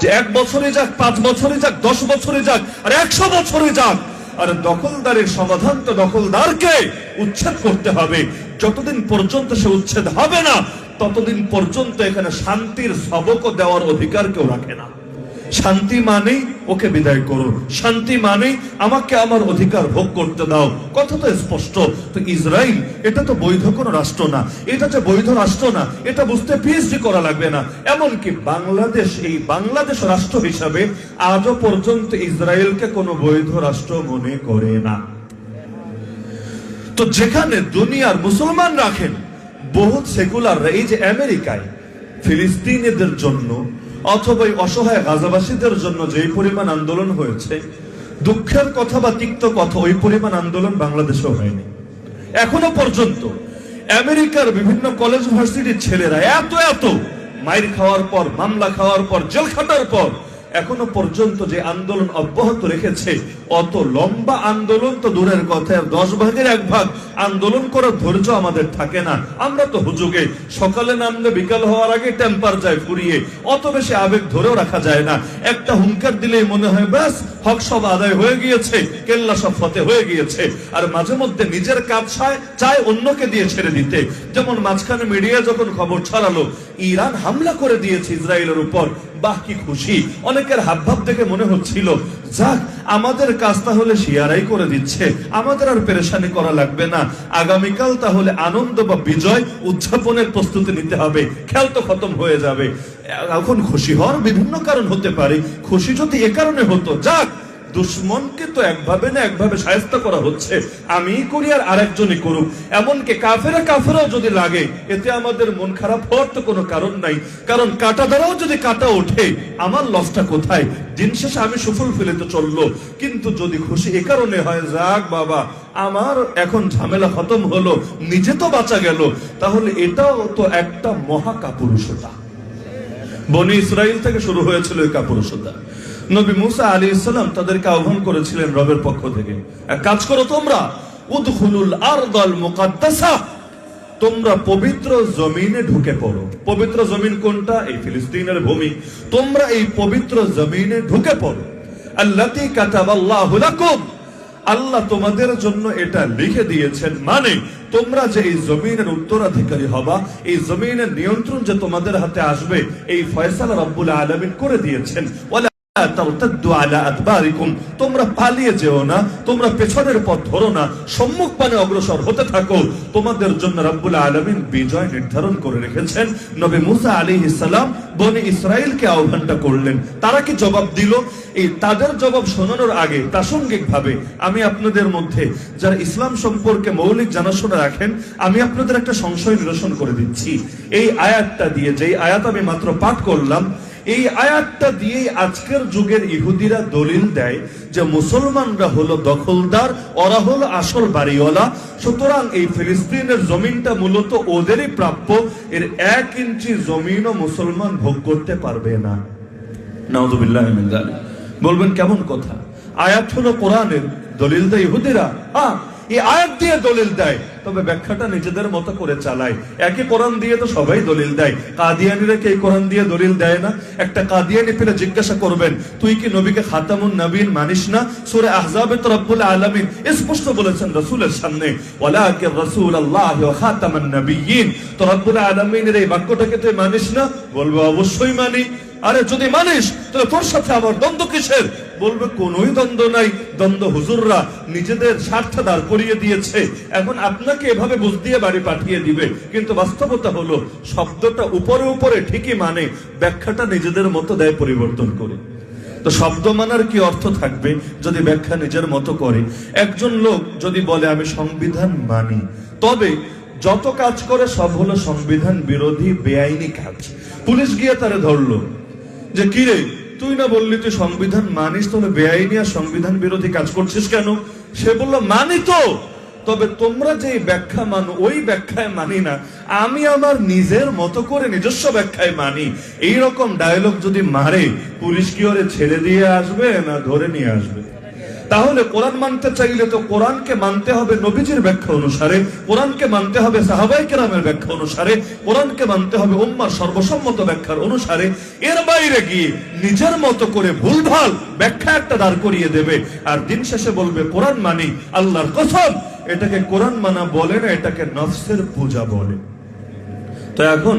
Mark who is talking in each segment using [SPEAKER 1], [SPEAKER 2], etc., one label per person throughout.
[SPEAKER 1] যে এক বছরে যাক, পাঁচ বছরে যাক, দশ বছরে যাক, আর একশো বছরে যাক, আর দখলদারের সমাধান তো দখলদারকে উচ্ছেদ করতে হবে। যতদিন পর্যন্ত সে উচ্ছেদ হবে না, ততদিন পর্যন্ত এখানে শান্তির সবক দেওয়ার অধিকার কেউ রাখে না। শান্তি মানেই ওকে বিদায় করুন। শান্তি মানেই আমাকে আমার অধিকার ভোগ করতে দাও। কথা তো স্পষ্ট। তো ইসরায়েল এটা তো বৈধ কোনো রাষ্ট্র না। এটা যে বৈধ রাষ্ট্র না, এটা বুঝতে পিএইচডি করা লাগবে না। এমনকি বাংলাদেশ, এই বাংলাদেশ রাষ্ট্র হিসাবে আজও পর্যন্ত ইসরায়েলকে কোনো বৈধ রাষ্ট্র মনে করে না। তো যেখানে দুনিয়ার মুসলমান রাখেন বহু সেকুলাররা, এই যে আমেরিকায়, ফিলিস্তিনিদের জন্য অথবা অসহায় গাজাবাসীদের জন্য যে পরিমাণ আন্দোলন হয়েছে, দুঃখের কথা বা তিক্ত কথা ওই পরিমাণ আন্দোলন বাংলাদেশেও হয়নি। এখনও পর্যন্ত আমেরিকার বিভিন্ন কলেজ ইউনিভার্সিটির ছেলেরা এত এত মাইর খাওয়ার পর, মামলা খাওয়ার পর, জেল খাটার পর এখনও পর্যন্ত যে আন্দোলন অব্যাহত রেখেছে, অত লম্বা আন্দোলন তো দূরের কথা দশ ভাগের এক ভাগ আন্দোলন করার ধৈর্য আমাদের থাকে না। আমরা তো হুজুগে, সকালে নামলে বিকাল হওয়ার আগে টেম্পার যায় ফুরিয়ে, অত বেশি আবেগ ধরেও রাখা যায় না। একটা হুঙ্কার দিলেই মনে হয়, ব্যাস, হক সব আদায় হয়ে গিয়েছে, কেল্লা সব ফতে হয়ে গিয়েছে। আর মাঝে মধ্যে নিজের কাজ চায় অন্যকে দিয়ে ছেড়ে দিতে। যেমন মাঝখানে মিডিয়া যখন খবর ছড়ালো ইরান হামলা করে দিয়েছে ইসরায়েলের উপর। বাহ, কি খুশি। অনেকের হাবভাব দেখে মনে হচ্ছিল, যাক, আমাদের কাজ তাহলে শিয়ারাই করে দিচ্ছে। আমাদের আর পেরেশানি করা লাগবে না। আগামীকাল তাহলে আনন্দ বা বিজয় উদযাপনের প্রস্তুতি নিতে হবে। খেল তো খতম হয়ে যাবে। এখন খুশি হওয়ার বিভিন্ন কারণ হতে পারে। খুশি যদি এ কারণে হতো, যাক দুশ্মনকে তো একভাবে না একভাবে সাহায্য করা হচ্ছে। আমি করি আর আরেকজনই করুক। এমনকি কাফেরা কাফেরাও যদি লাগে, এতে আমাদের মন খারাপ হওয়ার তো কোনো কারণ নাই। কারণ কাটা দ্বারাও যদি কাটা ওঠে, আমার লসটা কোথায়? দিন শেষে আমি সুফল ফেলে তো চলল। কিন্তু যদি খুশি এ কারণে হয়, যাক বাবা, আমার এখন ঝামেলা খতম হলো, নিজে তো বাঁচা গেল। তাহলে এটাও তো একটা মহা কাপুরুষতা বনি ইসরায়েল থেকে শুরু হয়েছিল এই কাপুরুষতা। নবী মুসা আলী ইসলাম তাদেরকে আহ্বান করেছিলেন রবের পক্ষ থেকে। এক কাজ করো তোমরা তোমরা পবিত্র জমিনে ঢুকে পড়ো। পবিত্র জমিন কোনটা? এই ফিলিস্তিনের ভূমি। তোমরা এই পবিত্র জমিনে ঢুকে পড়ো। আল্লাতি লাকুম। আল্লাহ তোমাদের জন্য এটা লিখে দিয়েছেন। মানে তোমরা যে এই জমিনের উত্তরাধিকারী হবা, এই জমিনের নিয়ন্ত্রণ যে তোমাদের হাতে আসবে, এই ফয়সালা রব্বুল আলমিন করে দিয়েছেন। আলা তোমরা পালিয়ে যেও না, তোমরা পেছনের পথ ধরো না, সম্মুখ পানে অগ্রসর হতে থাকো। তোমাদের জন্য আলামিন বিজয় নির্ধারণ করে রেখেছেন। নবী মুসা আলাইহিস সালাম বনি ইসরায়েলকে আহ্বানটা করলেন। তারা কি জবাব দিল? এই তাদের জবাব শোনানোর আগে আমি আপনাদের মধ্যে যারা ইসলাম সম্পর্কে মৌলিক জানাশোনা রাখেন, আমি আপনাদের একটা সংশয় নিরসন করে দিচ্ছি। এই আয়াতটা দিয়ে, যেই আয়াত আমি মাত্র পাঠ করলাম এই আয়াতটা দিয়ে আজকের যুগের ইহুদিরা দলিল দেয় যে মুসলমানরা হলো দখলদার, ওরা হলো আসল বাড়িওয়ালা। সুতরাং এই ফিলিস্তিনের জমিনটা মূলত ওদেরই প্রাপ্য, এর এক ইঞ্চি জমিনও মুসলমান ভোগ করতে পারবে না। বলবেন কেমন কথা? আয়াত হলো কোরআনের। দলিল দেয় ইহুদিরা হ্যাঁ এই আয়াত দিয়ে দলিল দেয়। তবে ব্যাখ্যাটা নিজেদের মতো করে চালায়। একই কোরআন দিয়ে তো সবাই দলিল দেয়। কাদিয়ানিরা কি কোরআন দিয়ে দলিল দেয় না? একটা কাদিয়ানি পেলে জিজ্ঞাসা করবেন, তুই কি নবীকে খাতামুন নবীন মানিস না? সূরা আহজাবে রব্বুল আলামিন স্পষ্ট বলেছেন রাসূলের সামনে, ওয়ালাকিন রাসূলুল্লাহ ওয়া খাতামান নবিয়্যিন। তো রব্বুল আলামিনের এই বাক্যটাকে তুই মানিস না? বলব, অবশ্যই মানি। আরে, যদি মানিস, তাহলে তোর সাথে আমার দ্বন্দ্ব কিসের? বলবে, কোনোই দ্বন্দ্ব নাই। দ্বন্দ্ব হুজুররা নিজেদের স্বার্থ দাঁড় করিয়ে দিয়েছে। এখন আপনাকে এভাবে বুঝ দিয়ে বাড়ি পাঠিয়ে দিবে। কিন্তু বাস্তবতা হলো, শব্দটা উপরে উপরে ঠিকই মানে ব্যাখ্যাটা নিজেদের মতো দেয় পরিবর্তন করে। তো শব্দ মানার কি অর্থ থাকবে যদি ব্যাখ্যা নিজের মতো করে? একজন লোক যদি বলে, আমি সংবিধান মানি। তবে যত কাজ করে, সব হলো সংবিধান বিরোধী, বেআইনি কাজ। পুলিশ গিয়ে তারে ধরলো। যে কিরে তুই না বললি তুই সংবিধান মানিস, তাহলে বেআইনি আর সংবিধান বিরোধী কাজ করছিস কেন? সে বলল, মানি তো। তবে তোমরা যে ব্যাখ্যা মানো, ওই ব্যাখ্যায় মানি না। আমি আমার নিজের মতো করে নিজস্ব ব্যাখ্যায় মানি। এই রকম ডায়লগ যদি মারে, পুলিশ কি ওরে ছেড়ে দিয়ে আসবে না ধরে নিয়ে আসবে? তাহলে কোরআন মানতে চাইলে তো কোরআনকে মানতে হবে নবীজির ব্যাখ্যা অনুসারে, কোরআনকে মানতে হবে সাহাবাই কেরামের ব্যাখ্যা অনুসারে, কোরআনকে মানতে হবে উম্মার সর্বসম্মত ব্যাখ্যার অনুসারে। এর বাইরে গিয়ে নিজের মতো করে ভুলভাল ব্যাখ্যা একটা দাঁড় করিয়ে দেবে আর দিন শেষে বলবে, কোরআন মানি, আল্লাহর কসম। এটাকে কোরআন মানা বলে না, এটাকে নফসের পূজা বলে। তো এখন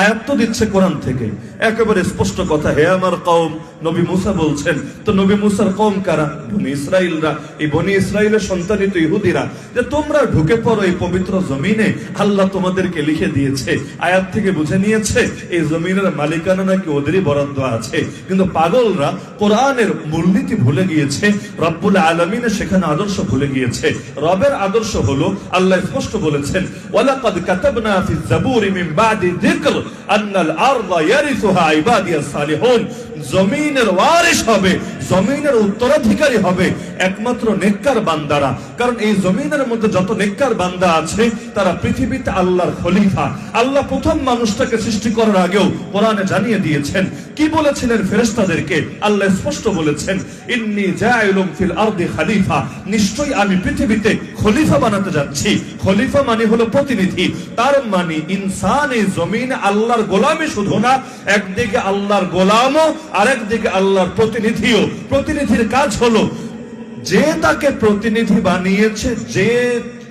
[SPEAKER 1] আয়াত তো দিচ্ছে কোরআন থেকে। একেবারে স্পষ্ট কথা, হে আমার কওম, নবী মুসা বলছেন, তো নবী মুসার কওম কারা? বনি ইসরাইলরা এই বনি ইসরাইলের সন্তানিত ইহুদিরা। যে তোমরা ঢুকে পড়ো এই পবিত্র জমিনে, আল্লাহ তোমাদেরকে লিখে দিয়েছে, আয়াত থেকে বুঝে নিয়েছে, এই জমিনের মালিকানা নাকি ওদেরই বরাদ্দ আছে। কিন্তু পাগলরা কোরআনের মূলনীতি ভুলে গিয়েছে, রব্বুল আলমিনের সেখানে আদর্শ ভুলে গিয়েছে। রবের আদর্শ হলো, আল্লাহ স্পষ্ট বলেছেন, ওয়ালাকাদ কাতাবনা ফি যাবুরি মিন বাদি যিকর। أن الأرض يرثها عبادي الصالحون. زمين الوارش হবে. জমিনের উত্তরাধিকারী হবে একমাত্র নেককার বান্দারা। কারণ এই জমিনের মধ্যে যত নেককার বান্দা আছে, তারা পৃথিবীতে আল্লাহর খলিফা। আল্লাহ প্রথম মানুষটাকে সৃষ্টি করার আগেও কোরআনে জানিয়ে দিয়েছেন। কি বলেছিলেন ফেরেশতাদেরকে? আল্লাহ স্পষ্ট বলেছেন, ইন্নি জাইলুম ফিল আরদি খলিফা। নিশ্চয়ই আমি পৃথিবীতে খলিফা বানাতে যাচ্ছি। খলিফা মানে হলো প্রতিনিধি। তার মানে ইনসান এই জমিন আল্লাহর গোলামই শুধু না, একদিকে আল্লাহর গোলামও, আরেকদিকে আল্লাহর প্রতিনিধিও। প্রতিনিধির কাজ হলো যে তাকে প্রতিনিধি বানিয়েছে যে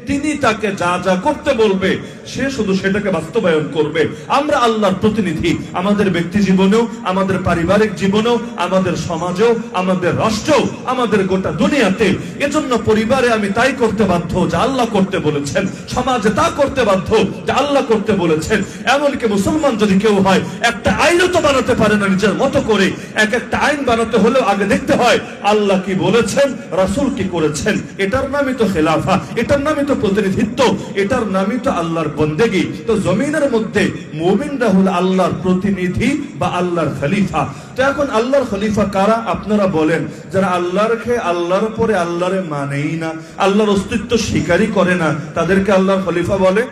[SPEAKER 1] তিনি তাকে যা যা করতে বলবে সে শুধু সেটাকে বাস্তবায়ন করবে। আমরা আল্লাহর প্রতিনিধি। আমাদের ব্যক্তি জীবনেও, আমাদের পারিবারিক জীবনেও, আমাদের সমাজেও, আমাদের রাষ্ট্রেও, আমাদের গোটা দুনিয়াতে। এজন্য পরিবারে আমি তাই করতে বাধ্য যা আল্লাহ করতে বলেছেন। সমাজে তা করতে বাধ্য যা আল্লাহ করতে বলেছেন। এমনকি মুসলমান যদি কেউ হয়, একটা আইনও তো বানাতে পারে না নিজের মতো করে। এক একটা আইন বানাতে হলেও আগে দেখতে হয়, আল্লাহ কি বলেছেন, রাসুল কি করেছেন। এটার নামই তো খেলাফা, এটার নামই তো প্রতিনিধিত্ব, এটার নামই তো আল্লাহর বন্দেগি। তো জমিনের মধ্যে মুমিনরা হল আল্লাহর প্রতিনিধি বা আল্লাহর খলিফা। তো এখন আল্লাহর খলিফা কারা? আপনারা বলেন, যারা আল্লাহর খেয়ে আল্লাহর পরে আল্লাহরে মানেই না, আল্লাহর অস্তিত্ব স্বীকারই করে না, তাদেরকে আল্লাহর খলিফা বলে?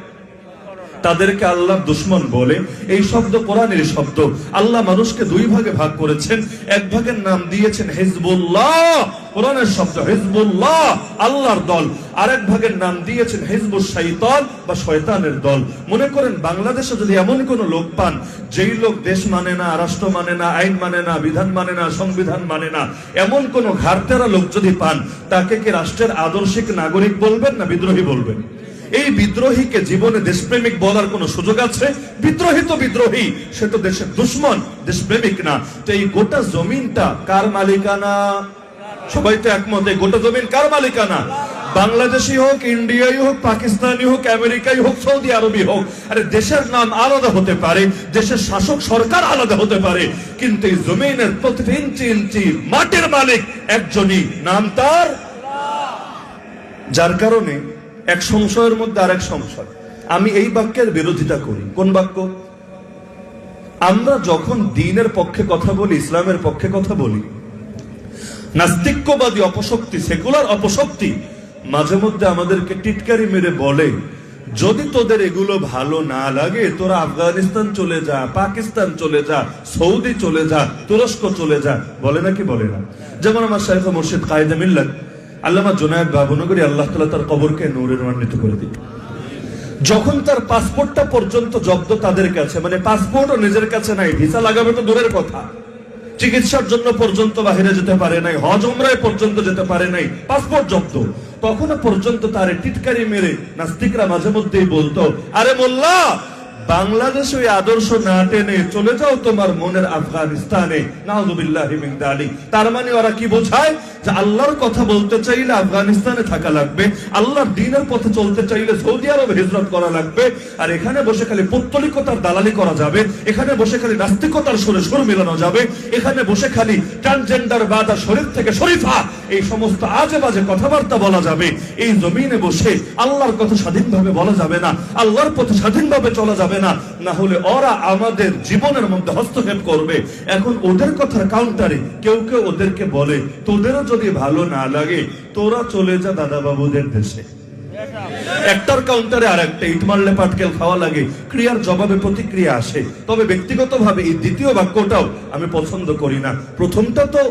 [SPEAKER 1] তাদেরকে আল্লাহ দুশ্মন বলে এই শব্দ কোরআনের শব্দ। আল্লাহ মানুষকে দুই ভাগে ভাগ করেছেন। এক ভাগের নাম দিয়েছেন হিজবুল্লাহ। কোরআনের শব্দ হিজবুল্লাহ, আল্লাহর দল। আরেক ভাগের নাম দিয়েছেন হিজবুল শৈতান বা শয়তানের দল। মনে করেন বাংলাদেশে যদি এমন কোন লোক পান, যেই লোক দেশ মানে না, রাষ্ট্র মানে না, আইন মানে না, বিধান মানে না, সংবিধান মানে না, এমন কোন ঘাটতেরা লোক যদি পান, তাকে কি রাষ্ট্রের আদর্শিক নাগরিক বলবেন না বিদ্রোহী বলবেন? এই বিদ্রোহীকে জীবনে দেশপ্রেমিক বলার কোন সুযোগ আছে? বিদ্রোহী তো বিদ্রোহী, সে তো দেশের দুশ্মন, দেশপ্রেমিক না। তো এই গোটা জমিনটা কার মালিকানা? সবাই তো একমত, এই গোটা জমিন কার মালিকানা? বাংলাদেশি হোক, ইন্ডিয়াই হোক পাকিস্তানি হোক, আমেরিকাই হোক, সৌদি আরবি হোক, আরে দেশের নাম আলাদা হতে পারে, দেশের শাসক সরকার আলাদা হতে পারে, কিন্তু এই জমিনের প্রতিটি ইঞ্চি ইঞ্চি মাটির মালিক একজনই, নাম তার? যার কারণে এক সংশয়ের মধ্যে আরেক সংশয়। আমি এই বাক্যের বিরোধিতা করি। কোন বাক্য? আমরা যখন দিনের পক্ষে কথা বলি, ইসলামের পক্ষে কথা বলি, নাস্তিক্যবাদী অপশক্তি, সেকুলার অপশক্তি, মাঝে মধ্যে আমাদেরকে টিটকারি মেরে বলে, যদি তোদের এগুলো ভালো না লাগে, তোরা আফগানিস্তান চলে যা, পাকিস্তান চলে যা, সৌদি চলে যা, তুরস্ক চলে যা। বলে নাকি বলে না? যেমন আমার শাহেখ মুর্শিদ কায়দা মিল্লাত আল্লামা জোনায়দ বাবুনগরী আল্লাহ তালা তার কবরকে নূরের মান্বিত করে দিই যখন তার পাসপোর্টটা পর্যন্ত জব্দ তাদের কাছে মানে পাসপোর্টও নিজের কাছে নাই, ভিসা লাগাবে তো দূরের কথা। চিকিৎসার জন্য পর্যন্ত বাহিরে যেতে পারে নাই, হজ উমরায় পর্যন্ত যেতে পারে নাই, পাসপোর্ট জব্দ। তখনও পর্যন্ত তার টিটকারি মেরে নাস্তিকরা মাঝে মধ্যেই বলতো, আরে মোল্লা, বাংলাদেশ ওই আদর্শ না টেনে চলে যাও তোমার মনের আফগানিস্তানে, নাউজুবিল্লাহ দালিক। তার মানে ওরা কি বোঝায়? যে আল্লাহর কথা বলতে চাইলে আফগানিস্তানে থাকা লাগবে, আল্লাহর দিনের পথে চলতে চাইলে সৌদি আরবে হিজরত করা লাগবে, আর এখানে বসে খালি পৌত্তলিকতার দালালি করা যাবে, এখানে বসে খালি নাস্তিকতার সুরে সুর মেলানো যাবে, এখানে বসে খালি ট্রান্সজেন্ডার বাদা শরীর থেকে শরীফা, এই সমস্ত আজে বাজে কথাবার্তা বলা যাবে, এই জমিনে বসে আল্লাহর কথা স্বাধীনভাবে বলা যাবে না, আল্লাহর পথে স্বাধীনভাবে চলা যাবে না না হলে ওরা আমাদের জীবনের মধ্যে হস্তক্ষেপ করবে। এখন ওদের কথার কাউন্টারে কেউ কেউ ওদেরকে বলে, তোদেরও যদি ভালো না লাগে, তোরা চলে যা দাদা বাবুদের দেশে। একটার কাউন্টারে আর একটা ইট মারলে পাটকেল খাওয়া লাগে, ক্রিয়ার জবাবে প্রতিক্রিয়া আসে। তবে ব্যক্তিগতভাবে এই দ্বিতীয় বাক্যটাও আমি পছন্দ করি না। প্রথমটা তো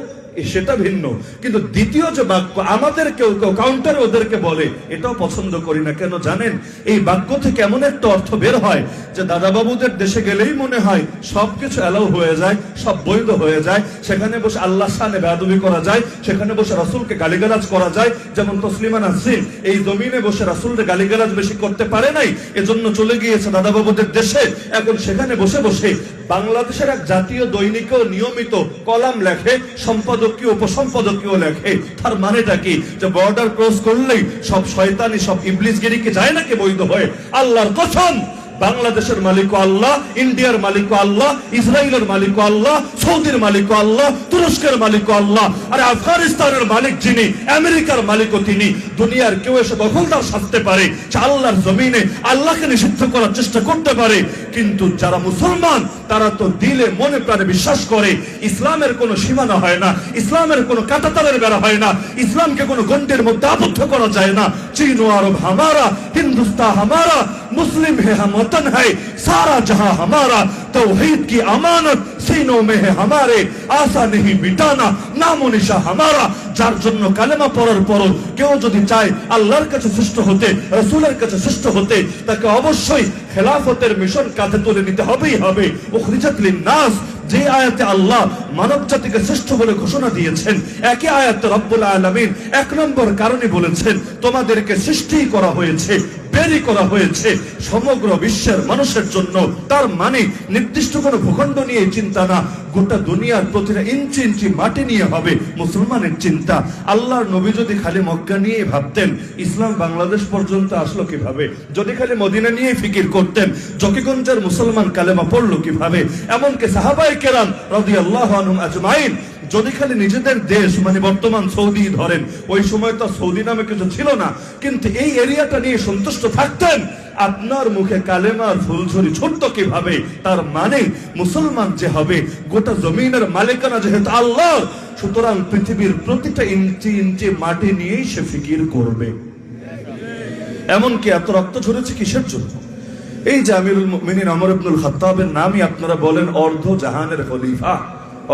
[SPEAKER 1] সেটা ভিন্ন। কিন্তু দ্বিতীয় যে বাক্য, আমাদের কেউ কেউ কাউন্টারে ওদেরকে বলে, এটাও পছন্দ করি না। কেন জানেন? এই বাক্য থেকে এমন একটা অর্থ বের হয় যে দাদাবাবুদের দেশে গেলেই মনে হয় সবকিছু অ্যালাউ হয়ে যায়, সব বৈধ হয়ে যায়। সেখানে বসে আল্লাহ সানে বেয়াদবি করা যায়, সেখানে বসে রাসূলকে গালিগালাজ করা যায়। যেমন তসলিমা নাসরিন, এই জমিনে বসে রাসূলকে গালিগালাজ বেশি করতে পারে নাই, এজন্য চলে গিয়েছে দাদাবাবুদের দেশে। এখন সেখানে বসে বসে বাংলাদেশের এক জাতীয় দৈনিকেও নিয়মিত কলাম লেখে সম্পাদকীয়, উপসম্পাদকীয় লেখে। তার মানেটা কি? যে বর্ডার ক্রস করলেই সব শয়তানি, সব ইবলিসগিরিকে যায় নাকি বৈধ হয়? আল্লাহর কসম! বাংলাদেশের মালিক আল্লাহ, ইন্ডিয়ার মালিক আল্লাহ, ইসরায়েলের মালিক আল্লাহ, সৌদির মালিক আল্লাহ, তুরস্কের মালিক আল্লাহ। আর আফগানিস্তানের মালিক যিনি, আমেরিকার মালিকও তিনি। দুনিয়ার কেউ এসে দখলদার সাজতে পারে আল্লাহর জমিনে আল্লাহকে নিষিদ্ধ করার চেষ্টা করতে পারে। কিন্তু যারা মুসলমান, তারা তো দিলে মনে প্রাণে বিশ্বাস করে, ইসলামের কোনো সীমানা হয় না, ইসলামের কোনো কাটাতারের বেড়া হয় না, ইসলামকে কোনো গন্ডের মধ্যে আবদ্ধ করা যায় না। চীন ও আরব হামারা, হিন্দুস্তান হামারা मुस्लिम है हम वतन है सारा जहां हमारा तौहीद की अमानत सीनों में है हमारे आशा नहीं मिटाना नामो निशा हमारा যার জন্য কালেমা পড়ার পরও কেউ যদি চায় আল্লাহর কাছে শ্রেষ্ঠ হতে রসুলের কাছে শ্রেষ্ঠ হতে তাকে অবশ্যই খেলাফতের মিশন কাঁধে তুলে নিতে হবেই হবে ও খ্রিজাতলিন নাস যে আয়াতে আল্লাহ মানব জাতিকে শ্রেষ্ঠ বলে ঘোষণা দিয়েছেন একই আয়াতে রব্বুল আলামিন এক নম্বর কারণে বলেছেন তোমাদেরকে সৃষ্টি করা হয়েছে বেরি করা হয়েছে সমগ্র বিশ্বের মানুষের জন্য। তার মানে নির্দিষ্ট কোনো ভূখণ্ড নিয়ে চিন্তা না। গোটা দুনিয়ার প্রতিটা ইঞ্চি ইঞ্চি মাটি নিয়ে হবে মুসলমানের চিন্তা। আল্লাহর নবী যদি খালি মক্কা নিয়ে ভাবতেন, ইসলাম বাংলাদেশ পর্যন্ত আসলো কীভাবে? যদি খালি মদিনা নিয়ে ফিকির করতেন, জকিগঞ্জের মুসলমান কালেমা পড়ল কীভাবে? এমনকি সাহাবাই কেরাম রদি আল্লাহ আজমাইন যদি খালি নিজেদের দেশ মানে বর্তমান সৌদি ধরেন, ওই সময় তো সৌদি নামে কিছু ছিল না, কিন্তু এই এরিয়াটা নিয়ে সন্তুষ্ট থাকতেন, আপনার মুখে কালেমার ফুলঝুরি ছোট্ট কীভাবে? তার মানে মুসলমান যে হবে, গোটা জমিনের মালিকানা যেহেতু আল্লাহ সুতরাং পৃথিবীর প্রতিটা ইঞ্চি ইঞ্চি মাটি নিয়েই সে ফিকির করবে। এমনকি এত রক্ত ঝরেছে কিসের জন্য? এই যে আমিরুল মুমিনিন আমর ইবনুল খাত্তাবের নামই আপনারা বলেন অর্ধ জাহানের খলিফা।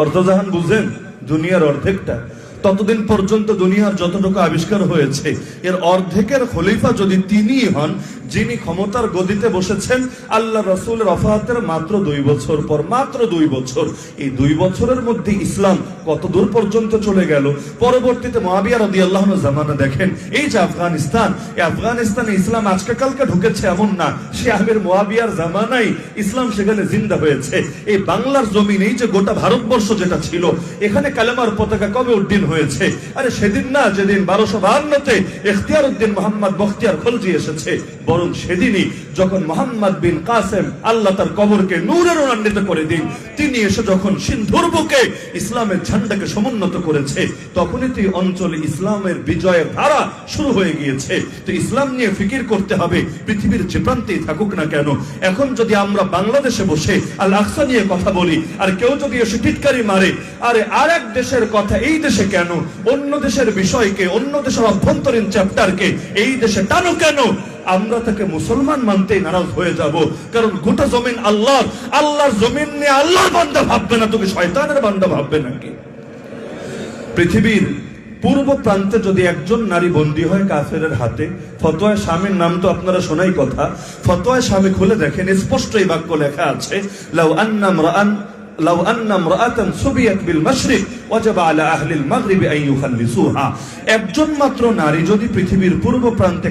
[SPEAKER 1] অর্ধ জাহান বুঝেন? দুনিয়ার অর্ধেকটা। ততদিন পর্যন্ত দুনিয়ার যতটুকু আবিষ্কার হয়েছে এর অর্ধেকের খলিফা যদি তিনি হন যিনি ক্ষমতার গদিতে বসেছেন, আল্লাহ রসুলের অফাহাতের মাত্র দুই বছর পর, মাত্র দুই বছর। এই দুই বছরের মধ্যে ইসলাম কত দূর পর্যন্ত চলে গেল? পরবর্তীতে মহাবিয়া রদি আল্লাহ জামানা দেখেন, এই যে আফগানিস্তান, এই আফগানিস্তানে ইসলাম আজকে কালকে ঢুকেছে এমন না। সে আমের মহাবিয়ার জামানাই ইসলাম সেখানে জিন্দা হয়েছে। এই বাংলার জমিন, এই যে গোটা ভারতবর্ষ যেটা ছিল, এখানে কালেমার পতাকা কবে উড্ডীন হয়েছে? আরে সেদিন না, যেদিন বারোশো বাহান্নতে এখতিয়ার উদ্দিন মোহাম্মদ বখতিয়ার খলজি এসেছে। বরং সেদিনই যখন মোহাম্মদ বিন কাসেম আল্লাহ তার কবরকে নূরের রান্বিত করে দিন, তিনি এসে যখন সিন্ধুর বুকে ইসলামের ঝান্ডাকে সমুন্নত করেছে, তখনই তো অঞ্চলে ইসলামের বিজয়ের ধারা শুরু হয়ে গিয়েছে। তো ইসলাম নিয়ে ফিকির করতে হবে, পৃথিবীর যে প্রান্তেই থাকুক না কেন। এখন যদি আমরা বাংলাদেশে বসে আল আকসা নিয়ে কথা বলি, আর কেউ যদি এসে টিটকারি মারে, আরে আর এক দেশের কথা, এই দেশে কেন? অন্য দেশের বিষয়কে, অন্য দেশের অভ্যন্তরীণ চ্যাপ্টারকে এই দেশে টানো কেন? আমরা তাকে মুসলমান মানতেই নারাজ হয়ে যাব। কারণ গোটা জমিন আল্লাহর। আল্লাহর জমিন নিয়ে আল্লাহর বান্দা ভাববে না, তোকে শয়তানের বান্দা ভাববে নাকি? পৃথিবীর পূর্ব প্রান্তে যদি একজন নারী বন্দী হয় কাফেরের হাতে, ফতোয়া স্বামীর নাম তো আপনারা শোনাই কথা। ফতোয় স্বামী খুলে দেখেন, স্পষ্ট এই বাক্য লেখা আছে, লাউ আন্নাম লাউ আন্না ইমরাআতান সুবিয়াত বিল মাশরিক, ওয়াজাবা আলা আহলি আল মাত্র নারী যদি পৃথিবীর পূর্ব প্রান্তে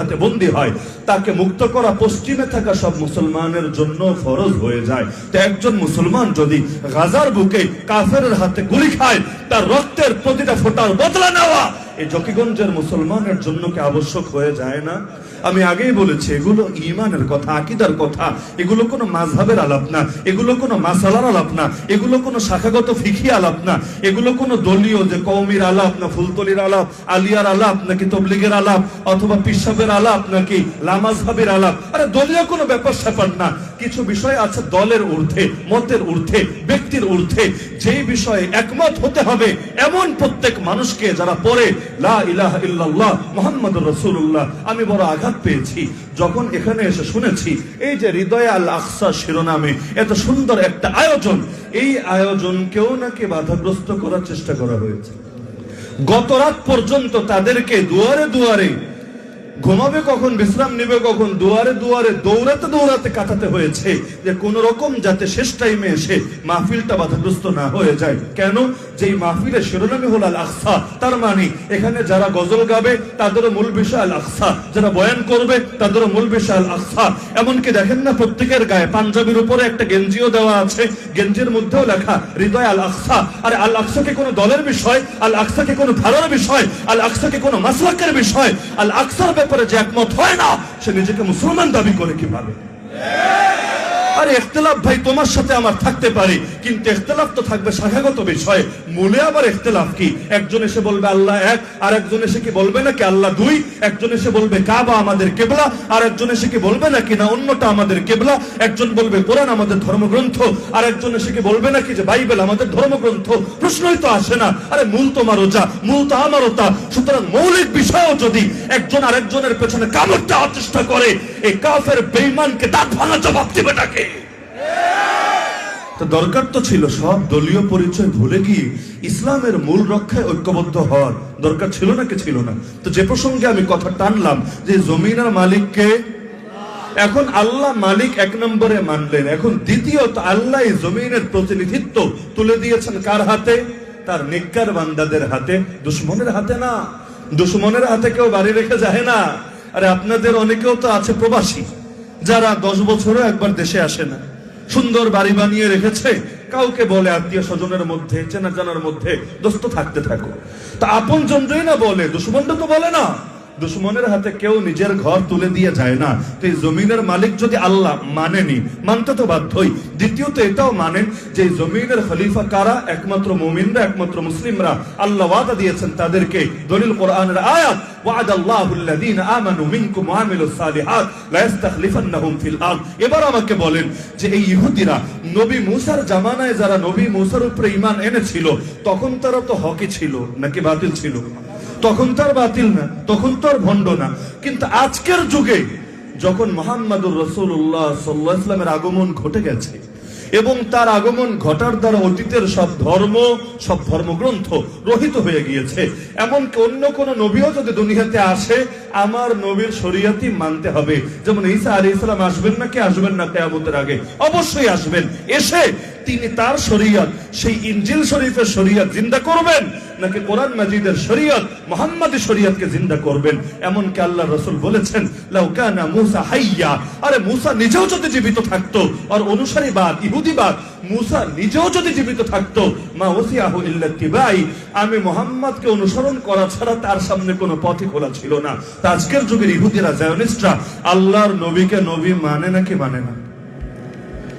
[SPEAKER 1] হাতে বন্দী হয়, তাকে মুক্ত করা পশ্চিমে থাকা সব মুসলমানের জন্য ফরজ হয়ে যায়। তো একজন মুসলমান যদি গাজার বুকে কাফেরের হাতে গুলি খায়, তার রক্তের প্রতিটা ফোঁটার বদলা নেওয়া এই জকিগঞ্জের মুসলমানের জন্য কি আবশ্যক হয়ে যায় না? আমি আগেই বলেছি, এগুলো ইমানের কথা, আকিদার কথা। এগুলো কোনো মাঝহাবের আলাপ না, এগুলো কোনো মাসালার আলাপ না, এগুলো কোনো শাখাগত ফিখি আলাপ না, এগুলো কোনো দলীয় যে কৌমির আলাপ না, ফুলতলির আলাপ, আলিয়ার আলাপ নাকি তবলিগের আলাপ, অথবা পিসাবের আলাপ নাকি লামাজহাবের আলাপ। আরে দলীয় কোনো ব্যাপার স্যাপার না। কিছু বিষয় আছে দলের ঊর্ধ্বে, মতের ঊর্ধ্বে, ব্যক্তির ঊর্ধ্বে। যেই বিষয়ে একমত হতে হবে, এমন প্রত্যেক মানুষকে যারা পড়ে, লা ইলাহা ইল্লাল্লাহ, মুহাম্মাদুর রাসূলুল্লাহ। আমি বড় আঘাত পেয়েছি, যখন এখানে এসে শুনেছি, এই যে হৃদয় আল আকসা শিরোনামে এত সুন্দর একটা আয়োজন, এই আয়োজন আয়োজনকেও নাকি বাধাগ্রস্ত করার চেষ্টা করা হয়েছে। গত রাত পর্যন্ত তাদেরকে দুয়ারে দুয়ারে ঘুমাবে কখন, বিশ্রাম নেবে কখন, দুয়ারে দুয়ারে, দৌড়াতে দৌড়াতে কাটাতে হয়েছে যে কোন রকম যাতে শেষ টাইমে এসে মাহফিলটা বাধাগ্রস্ত না হয়ে যায়। কেন? যে এই মাহফিলের শিরোনামে হল আল আকসা, তার মানে এখানে যারা গজল গাবে, তাদেরও মূল বিষয় আল আকসা। যারা বয়ান করবে, তাদেরও মূল বিষয় আল আকসা। এমনকি দেখেন না প্রত্যেকের গায়ে পাঞ্জাবির উপরে একটা গেঞ্জিও দেওয়া আছে। গেঞ্জির মধ্যেও লেখা, হৃদয় আল আকসা। আর আল আকসাকে কোনো দলের বিষয়? আল আকসাকে কোনো ধারার বিষয়? আল আকসাকে কোনো মাসলাকের বিষয়? আল আকসার যে একমত হয় না সে নিজেকে মুসলমান দাবি করে কীভাবে? আরে ইখতিলাফ ভাই, তোমার সাথে আমার থাকতে পারে, কিন্তু ইখতিলাফ তো থাকবে শাখাগত বিষয়। মূলে আবার ইখতিলাফ কি? একজন এসে বলবে আল্লাহ এক, আর একজন এসে কি বলবে নাকি আল্লাহ দুই? একজন এসে বলবে কাবা আমাদের কেবলা, আর একজন এসে কি বলবে নাকি না অন্যটা আমাদের কেবলা? একজন বলবে কোরআন আমাদের ধর্মগ্রন্থ, আর একজন এসে কি বলবে নাকি যে বাইবেল আমাদের ধর্মগ্রন্থ? প্রশ্নই তো আসে না। আরে মূল তোমারও যা মূল তো আমারও তা। সুতরাং মৌলিক বিষয়ও যদি একজন আরেকজনের পেছনে কামড় দেওয়ার চেষ্টা করে, এই কাফের বেইমানকে দাঁত ভাঙা জবাব দিবে তাকে দরকার তো ছিল, সব দলীয় পরিচয় ভুলে গিয়ে ইসলামের মূল রক্ষায় ঐক্যবদ্ধ হওয়ার। দরকার ছিল নাকি ছিল না? তো যে প্রসঙ্গে আমি কথা টানলাম যে জমিনার মালিককে এখন আল্লাহ মালিক এক নম্বরে মানলেন, এখন দ্বিতীয়ত আল্লাহ জমিনের প্রতিনিধিত্ব তুলে দিয়েছেন কার হাতে? তার নিকার বান্দাদের হাতে, দুশ্মনের হাতে না। দুশ্মনের হাতে কেউ বাড়ি রেখে যায় না। আরে আপনাদের অনেকেও তো আছে প্রবাসী, যারা দশ বছরও একবার দেশে আসে না। সুন্দর বাড়ি বানিয়ে রেখেছে। কাউকে বলে আত্মীয় স্বজনের মধ্যে, চেনা জানার মধ্যে, দোস্ত থাকতে থাকো। তা আপন জনই না বলে, দুশ্মনটা তো বলে না। দুশ্মনের হাতে কেউ নিজের ঘর তুলে দিয়ে যায় না তো এই জমিনের মালিক যদি আল্লাহ মানেনি মানতে তো বাধ্যই দ্বিতীয়ত এটাও মানেন যে এই জমিনের খলিফা কারা একমাত্র মুমিনরা একমাত্র মুসলিমরা আল্লাহ ওয়াদা দিয়েছেন তাদেরকে দলিল কোরআনের আয়াত وعد الله الذين آمنوا منكم وعملوا الصالحات لا يستخلفنهم في الأرض এবার আমাকে বলেন যে এই ইহুদিরা নবী মুসার জামানায় যারা নবী মুসার উপরে ঈমান এনেছিল তখন তারা তো হকি ছিল নাকি বাতিল ছিল তখন তো আর বাতিল না, তখন তো আর ভণ্ড না। কিন্তু আজকের যুগে যখন মোহাম্মদুর রসুল্লাহ সাল্লাহ ইসলামের আগমন ঘটে গেছে এবং তার আগমন ঘটার দ্বারা অতীতের সব ধর্ম, সব ধর্মগ্রন্থ রহিত হয়ে গিয়েছে, এমনকি অন্য কোন নবীও যদি দুনিয়াতে আসে, আমার নবীর শরীয়তই মানতে হবে। যেমন ঈসা আলী ইসলাম আসবেন নাকি আসবেন না কেয়ামতের আগে? অবশ্যই আসবেন। এসে তিনি তার শরীয়ত, সেই ইনজিল শরীফের শরীয়ত জিন্দা করবেন, নাকি কোরআন মাজিদের শরীয়ত মোহাম্মদী শরীয়তকে জিন্দা করবেন? এমনকি আল্লাহ রসুল বলেছেন লাউকানা মুসা হাইয়া। আরে, মুসা নিজেও যদি জীবিত থাকতো, আর অনুসারীবাদ ইহুদিবাদ মুসা নিজেও যদি জীবিত থাকতো, মা ওসিয়াহু ইল্লা তিবাই, আমি মোহাম্মদকে অনুসরণ করা ছাড়া তার সামনে কোনো পথই খোলা ছিল না। আজকের যুগের ইহুদিরা, জায়নিস্টরা, আল্লাহর নবীকে নবী মানে নাকি মানে না?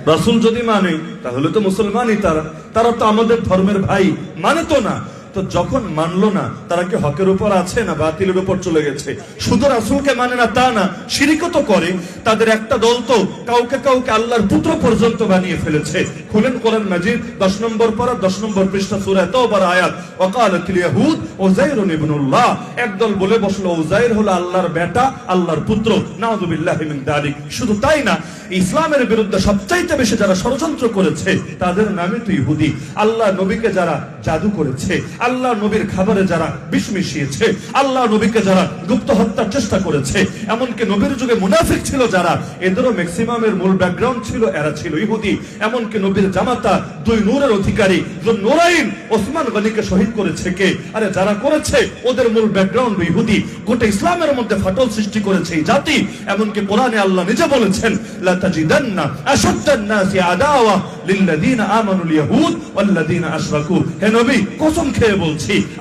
[SPEAKER 1] রাসুল যদি মানে তাহলে তো মুসলমানই তারা। তারা তো আমাদের ধর্মের ভাই। মানে তো না। তো যখন মানলো না, তারা কি হকের উপর আছে না বাতিলের উপর চলে গেছে? শুধু রাসুলকে মানে না, তা না, শিরিকও তো করে। তাদের একটা দল তো কাউকে কাউকে আল্লাহর পুত্র পর্যন্ত বানিয়ে ফেলেছে। খুলেন কোরআন মাজিদ, দশ নম্বর পারা দশ নম্বর পৃষ্ঠা সুরায় তো বড় আয়াত ওকালত ইয়াহুদ ওজাইর ইবনুল্লাহ। একদল বলে বসল ওজাইর হলো আল্লাহর বেটা, আল্লাহর পুত্র। নাউযুবিল্লাহ মিন দালিক। শুধু তাই না, ইসলামের বিরুদ্ধে সবচাইতে বেশি যারা ষড়যন্ত্র করেছে, তাদের নামে তো ইহুদি। আল্লাহ নবীকে যারা জাদু করেছে আল্লাহ নবীর খাবারে যারা বিষ মিশিয়েছে, আল্লাহ নবীকে যারা গুপ্ত হত্যার চেষ্টা করেছে, এমনকি নবীর যুগে মুনাফিক ছিল যারা, এদেরও ম্যাক্সিমামের মূল ব্যাকগ্রাউন্ড ছিল, এরা ছিল ইহুদি। এমনকি নবীর জামাতা, দুই নূরের অধিকারী নোরাইন ওসমান গনিকে শহীদ করেছে কে? আরে যারা করেছে, ওদের মূল ব্যাকগ্রাউন্ড ইহুদি। গোটা ইসলামের মধ্যে ফাটল সৃষ্টি করেছে এই জাতি। এমনকি কোরআনে আল্লাহ নিজে বলেছেন, লা তাজিদান্না আশাদ্দান আদাওয়া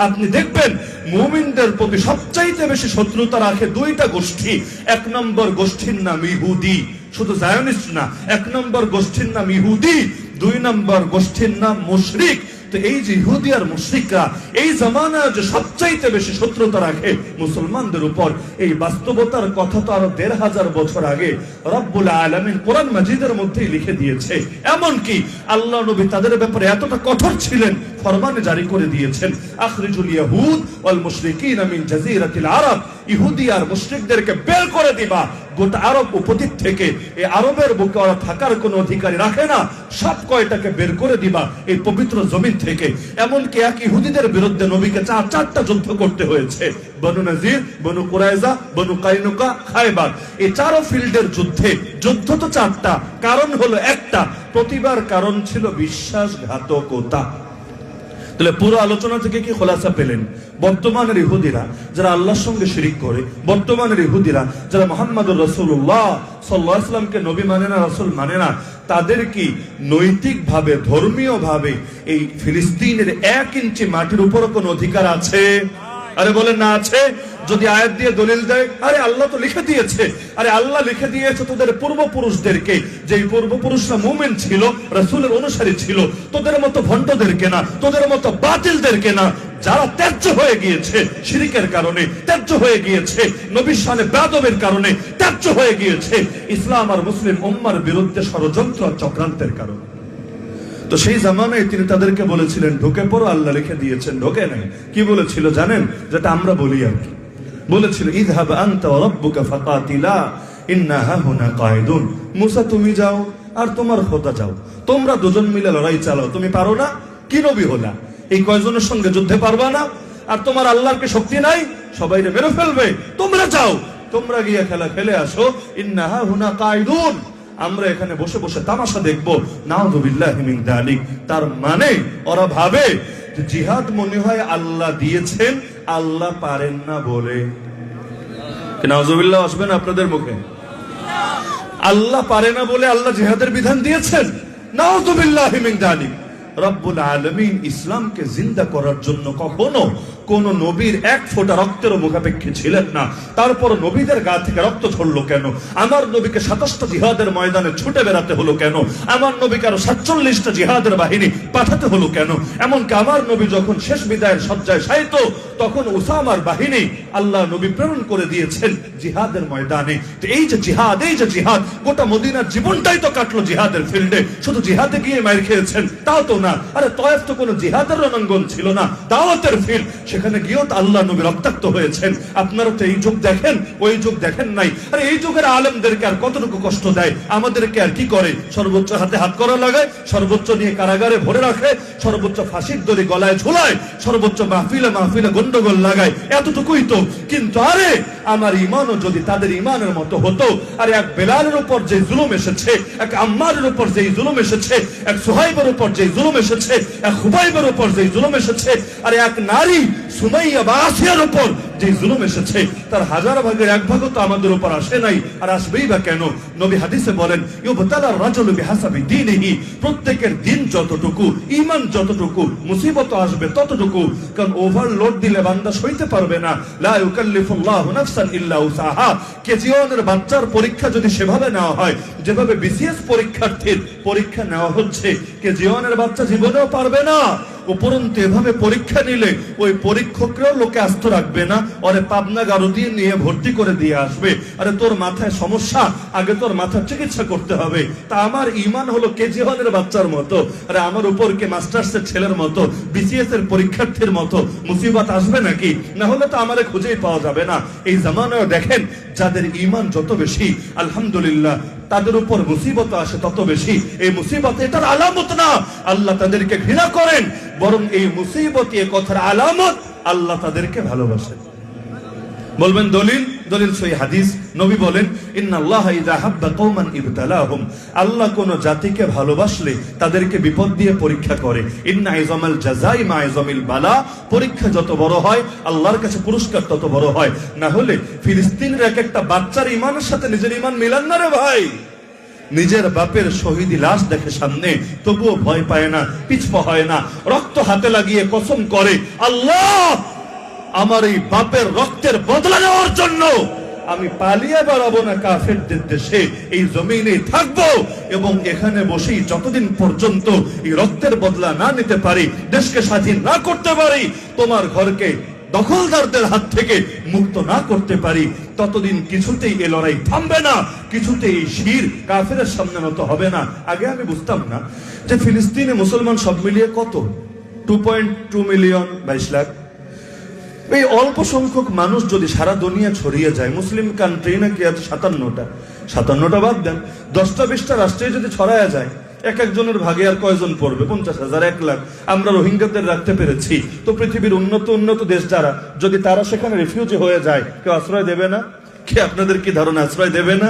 [SPEAKER 1] আপনি দেখবেন মুমিনদের প্রতি সবচাইতে বেশি শত্রুতা রাখে দুইটা গোষ্ঠী। এক নম্বর গোষ্ঠীর নাম ইহুদি, শুধু জায়নিস্ট না, এক নম্বর গোষ্ঠীর নাম ইহুদি, দুই নম্বর গোষ্ঠীর নাম মুশরিক তো এই যে ইহুদি মুশরিকরা, এই জামানা যে সবচাইতে বেশি শত্রুতা রাখে মুসলমানদের উপর, এই বাস্তবতার কথা তো আরও দেড় হাজার বছর আগে রব্বুল আলমিন কোরআন মাজিদের মধ্যেই লিখে দিয়েছে। এমনকি আল্লাহ নবী তাদের ব্যাপারে এতটা কঠোর ছিলেন, ফরমান জারি করে দিয়েছেন, আখরিজুল ইয়াহুদ ওয়াল মুশরিকিন মিন জাজিরাতিল আরব। ইহুদি আর মুশরিকদেরকে বের করে দিবা গোটা আরব উপদ্বীপ থেকে এই আরবের বুকে ওরা থাকার কোনো অধিকারী রাখে না। সব কয়টাকে বের করে দিবা এই পবিত্র জমিন থেকে। এমনকি এক ইহুদিদের বিরুদ্ধে নবীকে চার, চারটা যুদ্ধ করতে হয়েছে। বনু নাজির, বনু কুরাইজা বনু কাইনুকা, খায়বার। এই চারো ফিল্ডের যুদ্ধে, যুদ্ধ তো চারটা, কারণ হলো একটা। প্রতিবার কারণ ছিল বিশ্বাসঘাতকতা। তাহলে পুরো আলোচনা থেকে কি খোলাসা পেলেন? বর্তমানের ইহুদিরা যারা আল্লাহর সঙ্গে শিরিক করে, বর্তমানের ইহুদিরা যারা মোহাম্মদ রসুল্লাহ সাল্লাহামকে নবী মানে না, রসুল মানে না, তাদের কি নৈতিক ভাবে ধর্মীয় ভাবে এই ফিলিস্তিনের এক ইঞ্চি মাটির উপর কোন অধিকার আছে? আরে বলেন না, আছে? যদি আয়াত দিয়ে দলিল দেয়, আরে আল্লাহ তো লিখে দিয়েছে। আরে আল্লাহ লিখে দিয়েছে তোদের পূর্বপুরুষদেরকে। যে পূর্বপুরুষরা মুমেন্ট ছিল, রাসূলের অনুসারী ছিল, তোদের মতো ভণ্ডদেরকে না, তোদের মতো বাতিলদেরকে না, যারা ত্যায্য হয়ে গিয়েছে শিরিকের কারণে, ত্যায্য হয়ে গিয়েছে নবীর শানে বেদবের কারণে, ত্যায্য হয়ে গিয়েছে ইসলাম আর মুসলিম উম্মার বিরুদ্ধে ষড়যন্ত্র আর চক্রান্তের কারণে। তো সেই জামানায় তিনি তাদেরকে বলেছিলেন, ঢুকে পড়ো, আল্লাহ লিখে দিয়েছেন, ঢোকে নাই। কি বলেছিল জানেন? যেটা আমরা বলি আর কি। বলেছিল, ইদহাব ইন্না কায়দুন মুসা, তুমি যাও আর তোমার খোদা যাও। তোমরা দুজন মিলে লড়াই চালাও। তুমি পারো না? কি নবী হলা? এই কয়জনের সঙ্গে যুদ্ধে পারবা না? আর তোমার আল্লাহর কি শক্তি নাই? সবাই মেরে ফেলবে। তোমরা যাও। তোমরা গিয়ে খেলা খেলে আসো। ইন্না হাহুনা কায়দুন আমরা এখানে বসে বসে তামাশা দেখব। নাউযুবিল্লাহি মিন যালিক। তার মানে ওরা ভাবে জিহাদ মনে হয় আল্লাহ দিয়েছেন আল্লাহ পারেন না বলে। নাজবিল্লাহ আসবেন আপনাদের মুখে? আল্লাহ পারে না বলে আল্লাহ জেহাদের বিধান দিয়েছেন? নাউজুবিল্লাহ রব্বুল আলামিন ইসলামকে জিন্দা করার জন্য কখনো কোন নবীর এক ফোঁটা রক্তেরও মুখাপেক্ষী ছিলেন না। তারপর নবীদের গা থেকে রক্ত ঝরলো কেন? আমার নবীকে সাতাশটা জিহাদের ময়দানে ছুটে বেড়াতে হলো কেন? আমার নবীকে আরও সাতচল্লিশটা জিহাদের বাহিনী পাঠাতে হলো কেন? এমনকি আমার নবী যখন শেষ বিদায়ের সজ্জায় সাইত তখন উসামার বাহিনী আল্লাহ নবী প্রেরণ করে দিয়েছেন জিহাদের ময়দানে। এই যে জিহাদ, এই যে জিহাদ, গোটা মদিনার জীবনটাই তো কাটলো জিহাদের ফিল্ডে। শুধু জিহাদে গিয়ে মার খেয়েছেন, তাও তো না। আরে তয়েফ তো কোনো জিহাদের রণাঙ্গন ছিল না, দাওয়াতের ফিল্ড। সেখানে গিয়েও তো আল্লাহ নবী রক্তাক্ত হয়েছেন। আপনারা তো এই যুগ দেখেন, ওই যুগ দেখেন নাই। আরে এই যুগের আলেমদেরকে আর কতটুকু কষ্ট দেয়? আমাদেরকে আর কি করে? সর্বোচ্চ হাতে হাত করা লাগায়, সর্বোচ্চ নিয়ে কারাগারে ভরে রাখে, সর্বোচ্চ ফাঁসির দড়ি গলায় ঝুলায়, সর্বোচ্চ মাহফিলে মাহফিলে গন্ডগোল লাগায়। এতটুকুই তো। কিন্তু আরে, আমার ইমানও যদি তাদের ইমানের মতো হতো, আর এক বেলালের উপর যে জুলুম এসেছে, এক আম্মারের উপর যে জুলুম এসেছে, এক সোহাইবের উপর যে জুলুম এসেছে, এক হুবাইবের উপর যে জুলুম এসেছে, আর এক নারী সুমাইয়া উপর যে জুলুম এসেছে, তার হাজার ভাগের এক ভাগও তো আমাদের উপর আসে নাই। আর আসবেই বা কেন? নবী হাদিসে বলেন ইউবতালার রাজুল বিহাসাবি দীনিহি। প্রত্যেকের দিন যতটুকু, ঈমান যতটুকু, মুসিবত আসবে ততটুকু। কারণ ওভারলোড দিলে বান্দা সইতে পারবে না। লা ইউকাল্লিফুল্লাহু নাফসান ইল্লা উসাহা। কেজিওনের বাচ্চার পরীক্ষা যদি সেভাবে নেওয়া হয়, যেভাবে বিসিএস পরীক্ষার্থীর পরীক্ষা নেওয়া হচ্ছে কেজিওনের বাচ্চা জীবনেও পারবে না। উপরন্তু এভাবে পরীক্ষা নিলে ওই পরীক্ষকরাও লোকে আস্ত রাখবে না। ওরে পাবনা গারো দিয়ে নিয়ে ভর্তি করে দিয়ে আসবে। আরে তোর মাথায় সমস্যা, আগে তোর মাথার চিকিৎসা করতে হবে। তা আমার ইমান হলো কেজি ওয়ানের বাচ্চার মতো। আরে আমার উপর কে মাস্টার্সের ছেলের মতো বিসিএস এর পরীক্ষার্থীর মতো মুসিবত আসবে নাকি? না হলে তো আমারে খুঁজেই পাওয়া যাবে না। এই জামানায় দেখেন, যাদের ইমান যত বেশি, আলহামদুলিল্লাহ তাদের উপর মুসিবত আসে, তত বেশি। এই মুসিবত এটার আলামত না। আল্লাহ তাদেরকে ঘৃণা করেন, বরং এই মুসিবত, এ কথার আলামত আল্লাহ তাদেরকে ভালোবাসেন। বলবেন, দলিল? দলিল সই হাদিস। নবী বলেন আল্লাহ কোন জাতিকে ভালোবাসলে তাদেরকে বিপদ দিয়ে পরীক্ষা করে। বালা। পরীক্ষা যত বড় হয়, আল্লাহর কাছে পুরস্কার তত বড় হয়। না হলে ফিলিস্তিনের এক একটা বাচ্চার ইমানের সাথে নিজের ইমান মিলান না রে ভাই। নিজের বাপের শহীদি লাশ দেখে সামনে তবুও ভয় পায় না, পিছপা হয় না, রক্ত হাতে লাগিয়ে কসম করে, আল্লাহ আমার এই বাপের রক্তের বদলা নেওয়ার জন্য আমি পালিয়ে বেড়াবো না কাফেরদের দেশে। এই জমিনে থাকব এবং এখানে বসেই যতদিন পর্যন্ত এই রক্তের বদলা না নিতে পারি, দেশকে স্বাধীন না করতে পারি, তোমার ঘরকে দখলদারদের হাত থেকে মুক্ত না করতে পারি, ততদিন কিছুতেই এ লড়াই থামবে না, কিছুতেই শির কাফের সামনে নত হবে না। আগে আমি বুঝতাম না যে ফিলিস্তিনে মুসলমান সব মিলিয়ে কত? টু পয়েন্ট টু মিলিয়ন, বাইশ লাখ। এই অল্প সংখ্যক মানুষ যদি সারা দুনিয়া ছড়িয়ে যায়, মুসলিম কান্ট্রি নাকি আছে সাতান্নটা? সাতান্নটা বাদ দেন, দশটা বিশটা রাষ্ট্রে যদি ছড়ায় যায়, এক একজনের ভাগে আর কয়জন পড়বে? পঞ্চাশ হাজার, এক লাখ। আমরা রোহিঙ্গাদের রাখতে পেরেছি। তো পৃথিবীর উন্নত উন্নত দেশ যারা, যদি তারা সেখানে রিফিউজি হয়ে যায়, কেউ আশ্রয় দেবে না? কে আপনাদের কি ধারণা? আশ্রয় দেবে না?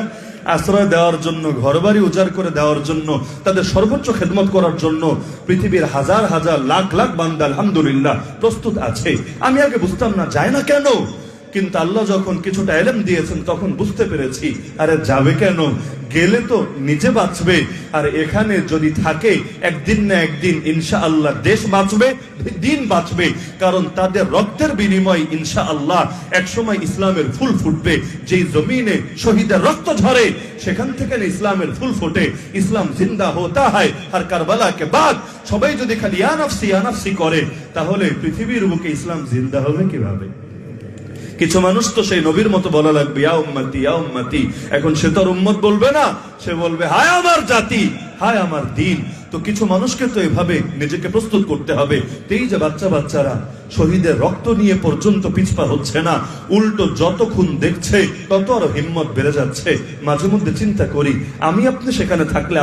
[SPEAKER 1] আশ্রয় দেওয়ার জন্য, ঘরবাড়ি উজাড় করে দেওয়ার জন্য, তাদের সর্বোচ্চ খেদমত করার জন্য পৃথিবীর হাজার হাজার লাখ লাখ বান্দা আলহামদুলিল্লাহ প্রস্তুত আছে। আমি আগে বুঝতাম না, যায় না কেন? কিন্তু আল্লাহ যখন কিছুটা এলেম দিয়েছেন, তখন বুঝতে পেরেছি, আরে যাবে কেন? গেলে তো নিজে বাঁচবে। আর এখানে যদি থাকে, একদিন না একদিন ইনশা আল্লাহ দেশ বাঁচবে, দিন বাঁচবে। কারণ তাদের রক্তের বিনিময় ইনশা আল্লাহ একসময় ইসলামের ফুল ফুটবে। যেই জমিনে শহীদের রক্ত ঝরে, সেখান থেকে ইসলামের ফুল ফোটে। ইসলাম জিন্দা হতা হয়, আর কারবালাকে বাদ সবাই যদি খালি ইয়ানফসি ইয়ানফসি করে, তাহলে পৃথিবীর বুকে ইসলাম জিন্দা হবে কীভাবে? কিছু মানুষ তো সেই নবীর মতো বলা লাগবে এখন সে তো আর উম্মত বলবে না, সে বলবে, হায় আমার জাতি, হায় আমার দিন। তো কিছু মানুষকে তো এভাবে নিজেকে প্রস্তুত করতে হবে। এই যে বাচ্চা বাচ্চারা, শহীদের রক্ত নিয়ে পর্যন্ত পিছপা হচ্ছে না, উল্টো যত খুন দেখছে, তত আরও হিম্মত বেড়ে যাচ্ছে। মাঝে মধ্যে চিন্তা করি, আমি আপনি সেখানে থাকলে